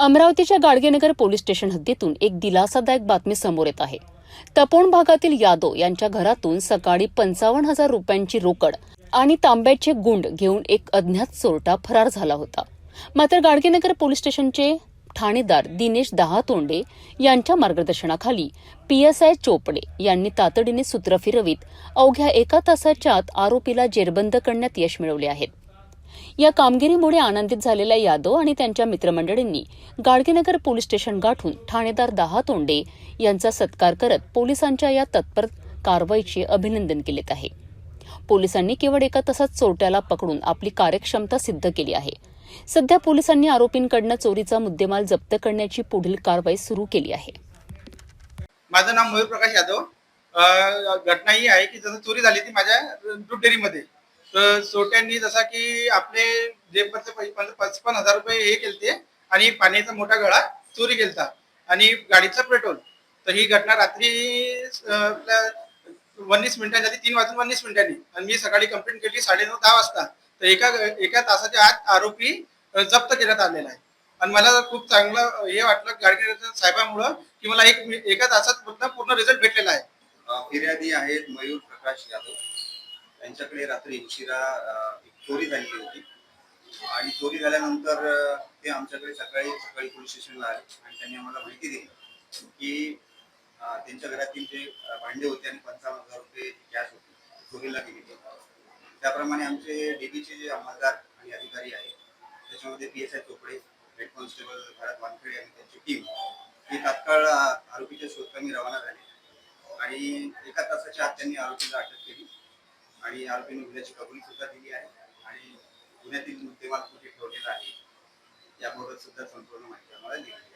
अमरावतीच्या Gadgenagar police station हद्दीतून एक दिलासादायक बातमी समोर येत आहे. तपोण भागातील यादव यांच्या घरातून सकाळी पंचावन्न हजार रुपयांची रोकड आणि तांब्याचे गुंड घेऊन एक अज्ञात चोरटा फरार झाला होता. मात्र गाडगेनगर पोलीस स्टेशनचे ठाणेदार दिनेश दहातोंडे यांच्या मार्गदर्शनाखाली पीएसआय चोपडे यांनी तातडीने सूत्र फिरवीत अवघ्या एका तासाच्या आत आरोपीला जेरबंद करण्यात यश मिळवले आहेत या कामगिरीमुळे आनंदित झालेल्या यादव आणि त्यांच्या मित्रमंडळींनी गाडगेनगर पोलीस स्टेशन गाठून ठाणेदार दहा तोंडे यांचा सत्कार करत पोलिसांच्या या तत्पर कारवाईचे अभिनंदन केलेत आहे. पोलिसांनी केवळ एका तासात चोरट्याला पकडून आपली कार्यक्षमता सिद्ध केली आहे. सध्या पोलिसांनी आरोपींकडनं चोरीचा मुद्देमाल जप्त करण्याची पुढील कारवाई सुरू केली आहे. माझं नाव मयूर प्रकाश यादव घटना ही आहे की जसं चोरी झाली ती माझ्या दूध डेअरीमध्ये. तर चोट्यांनी जसा की आपले जे पच- पचपन्न हजार रुपये हे केलते आणि पाण्याचा मोठा गळा चोरी केलता आणि गाडीचं पेट्रोल. तर ही घटना रात्री वन्नीस मिनिटांच्या आधी तीन वाजून वन्नीस मिनिटांनी. आणि मी सकाळी कंप्लेंट केली साडेनऊ दहा वाजता. तर एका एका तासाच्या आत आरोपी जप्त करण्यात आलेला आहे. आणि मला खूप चांगलं हे वाटलं गाडगे साहेबांमुळं की मला एक एका तासात पूर्ण पूर्ण रिझल्ट भेटलेला आहे. फिर्यादी आहेत मयूर प्रकाश यादव. त्यांच्याकडे रात्री उशिरा चोरी झालेली होती. आणि चोरी झाल्यानंतर ते आमच्याकडे सकाळी सकाळी पोलीस स्टेशनला आले आणि त्यांनी आम्हाला माहिती दिली की त्यांच्या घरातील जे भांडे होते आणि पंचावन्न हजार रुपये कॅश होती चोरीला गेलेली त्याप्रमाणे आमचे डीबीचे जे अंमलदार आणि अधिकारी आहेत त्याच्यामध्ये P S I Chopde head constable Bharat Wankhede आणि त्यांची टीम ही तात्काळ आरोपीच्या शोधकामी रवाना झाली. आणि एका तासाच्या आत त्यांनी आरोपीला अटक केली. आणि आरोपीने गुन्ह्याची कबुली सुद्धा दिली आहे आणि गुन्ह्यातील मुद्देमाल कुठे ठेवलेला आहे याबाबत सुद्धा संपूर्ण माहिती आम्हाला दिली आहे.